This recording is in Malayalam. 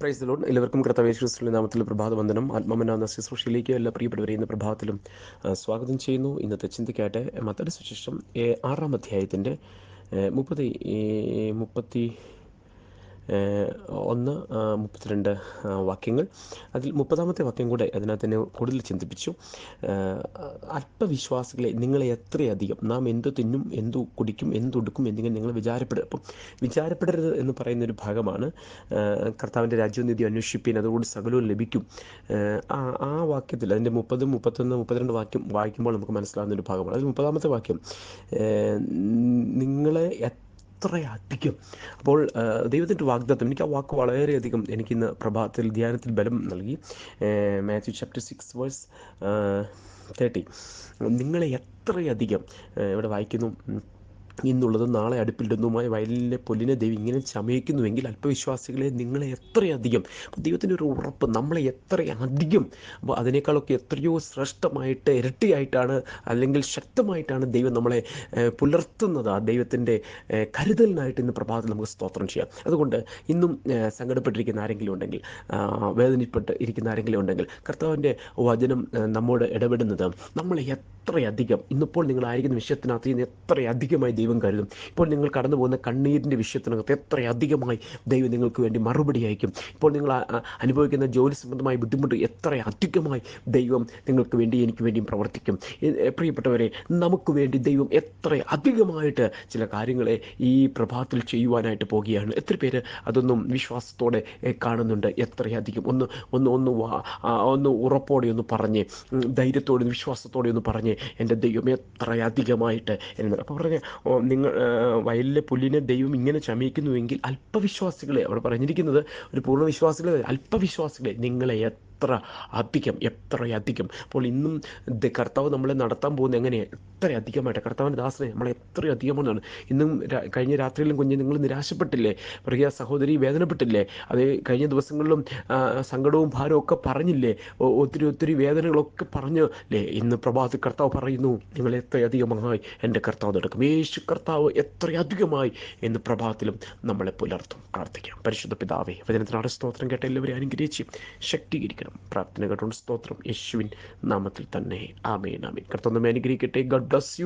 പ്രൈസ് ലോഡ് എല്ലാവർക്കും കർത്തവേശ്വരത്തിന്റെ നാമത്തിൽ പ്രഭാത വന്ദനം ആത്മമനാന്ന ശുശ്രൂഷയിലേക്ക് എല്ലാ പ്രിയപ്പെട്ടവരെ ഇന്ന് പ്രഭാതത്തിലും സ്വാഗതം ചെയ്യുന്നു. ഇന്നത്തെ ചിന്തയ്ക്കായിട്ട് മത്തയുടെ സുശേഷം ആറാം അധ്യായത്തിന്റെ മുപ്പത്തി മുപ്പത് മുപ്പത്തി ഒന്ന് മുപ്പത്തിരണ്ട് വാക്യങ്ങൾ. അതിൽ മുപ്പതാമത്തെ വാക്യം കൂടെ അതിനകത്ത് തന്നെ കൂടുതൽ ചിന്തിപ്പിച്ചു. അല്പവിശ്വാസികളെ നിങ്ങളെ എത്രയധികം നാം എന്തു തിന്നും എന്തു കുടിക്കും എന്തുടുക്കും എന്നിങ്ങനെ നിങ്ങൾ വിചാരപ്പെടുക അപ്പം വിചാരപ്പെടരുത് എന്ന് പറയുന്ന ഒരു ഭാഗമാണ് കർത്താവിന്റെ രാജ്യനിധി അന്വേഷിപ്പിൻ അതുകൊണ്ട് സകലവും ലഭിക്കും. ആ ആ വാക്യത്തിൽ അതിന്റെ മുപ്പത് മുപ്പത്തൊന്ന് മുപ്പത്തിരണ്ട് വാക്യം വായിക്കുമ്പോൾ നമുക്ക് മനസ്സിലാകുന്ന ഒരു ഭാഗമാണ്. അതിൽ മുപ്പതാമത്തെ വാക്യം നിങ്ങളെ എത്രയധികം അപ്പോൾ ദൈവത്തിന്റെ വാഗ്ദത്തം എനിക്ക് ആ വാക്ക് വളരെയധികം എനിക്കിന്ന് പ്രഭാതത്തിൽ ധ്യാനത്തിൽ ബലം നൽകി. Matthew chapter six verse thirty നിങ്ങളെ എത്രയധികം ഇവിടെ വായിക്കുന്നു. ഇന്നുള്ളത് നാളെ അടുപ്പിലിടുന്നതുമായ വയലിലെ പൊല്ലിനെ ദൈവം ഇങ്ങനെ ചമയിക്കുന്നുവെങ്കിൽ അല്പവിശ്വാസികളെ നിങ്ങളെ എത്രയധികം ദൈവത്തിന്റെ ഒരു ഉറപ്പ് നമ്മളെ എത്രയധികം അതിനേക്കാളൊക്കെ എത്രയോ ശ്രേഷ്ഠമായിട്ട് ഇരട്ടിയായിട്ടാണ് അല്ലെങ്കിൽ ശക്തമായിട്ടാണ് ദൈവം നമ്മളെ പുലർത്തുന്നത്. ആ ദൈവത്തിന്റെ കരുതലിനായിട്ട് ഇന്ന് പ്രഭാതത്തിൽ നമുക്ക് സ്തോത്രം ചെയ്യാം. അതുകൊണ്ട് ഇന്നും സങ്കടപ്പെട്ടിരിക്കുന്ന ആരെങ്കിലും ഉണ്ടെങ്കിൽ വേദനപ്പെട്ട് ഇരിക്കുന്ന ആരെങ്കിലും ഉണ്ടെങ്കിൽ കർത്താവിന്റെ വചനം നമ്മോട് ഇടപെടുന്നത് നമ്മളെ എത്രയധികം ഇന്നിപ്പോൾ നിങ്ങളായിരിക്കുന്ന വിഷയത്തിനകത്ത് ഇന്ന് എത്രയധികമായി ദൈവം കരുതും. ഇപ്പോൾ നിങ്ങൾ കടന്നു പോകുന്ന കണ്ണീരിന്റെ വിഷയത്തിനകത്ത് എത്രയധികമായി ദൈവം നിങ്ങൾക്ക് വേണ്ടി മറുപടി അയക്കും. ഇപ്പോൾ നിങ്ങൾ അനുഭവിക്കുന്ന ജോലി സംബന്ധമായ ബുദ്ധിമുട്ട് എത്ര അധികമായി ദൈവം നിങ്ങൾക്ക് വേണ്ടി എനിക്ക് വേണ്ടിയും പ്രവർത്തിക്കും. പ്രിയപ്പെട്ടവരെ നമുക്ക് വേണ്ടി ദൈവം എത്ര അധികമായിട്ട് ചില കാര്യങ്ങളെ ഈ പ്രഭാതത്തിൽ ചെയ്യുവാനായിട്ട് പോകുകയാണ്. എത്ര പേര് അതൊന്നും വിശ്വാസത്തോടെ കാണുന്നുണ്ട്? എത്രയധികം? ഒന്ന് ഒന്ന് ഒന്ന് ഒന്ന് ഉറപ്പോടെ ഒന്ന് പറഞ്ഞ് ധൈര്യത്തോടെ വിശ്വാസത്തോടെ ഒന്ന് പറഞ്ഞ് എന്റെ ദൈവം എത്രയധികമായിട്ട് എന്ന് അപ്പോൾ പറഞ്ഞ നിങ്ങൾ വയലിലെ പുല്ലിനെ ദൈവം ഇങ്ങനെ ചമയിക്കുന്നുവെങ്കിൽ അല്പവിശ്വാസികളെ അവിടെ പറഞ്ഞിരിക്കുന്നത് ഒരു പൂർണവിശ്വാസികളെ അല്പവിശ്വാസികളെ നിങ്ങളെ എത്ര അധികം എത്രയധികം. അപ്പോൾ ഇന്നും കർത്താവ് നമ്മളെ നടത്താൻ പോകുന്നത് എങ്ങനെയാണ് എത്ര അധികമായിട്ട് കർത്താവിന്റെ ദാസനെ നമ്മളെ എത്രയധികം ഒന്നാണ് ഇന്നും കഴിഞ്ഞ രാത്രിയിലും കുഞ്ഞ് നിങ്ങൾ നിരാശപ്പെട്ടില്ലേ? പ്രിയ സഹോദരി വേദനപ്പെട്ടില്ലേ? അത് കഴിഞ്ഞ ദിവസങ്ങളിലും സങ്കടവും ഭാരവും ഒക്കെ പറഞ്ഞില്ലേ? ഒത്തിരി ഒത്തിരി വേദനകളൊക്കെ പറഞ്ഞു അല്ലേ ഇന്ന് പ്രഭാത് കർത്താവ് പറയുന്നു നിങ്ങൾ എത്രയധികമായി എന്റെ കർത്താവ് നടക്കും. യേശു കർത്താവ് എത്രയധികമായി എന്ന് പ്രഭാതത്തിലും നമ്മളെ പുലർത്തും. പ്രാർത്ഥിക്കാം. പരിശുദ്ധ പിതാവേ വചനത്തിനാട് സ്തോത്രം കേട്ട എല്ലാവരെയും അനുഗ്രഹിച്ച് ശക്തീകരിക്കണം. പ്രാർത്ഥന കേട്ടുകൊണ്ട് സ്തോത്രം. യേശുവിൻ നാമത്തിൽ തന്നെ. ആമേൻ ആമേൻ. കർത്താവ് നമ്മെ അനുഗ്രഹിക്കട്ടെ. ഗഡ് audacity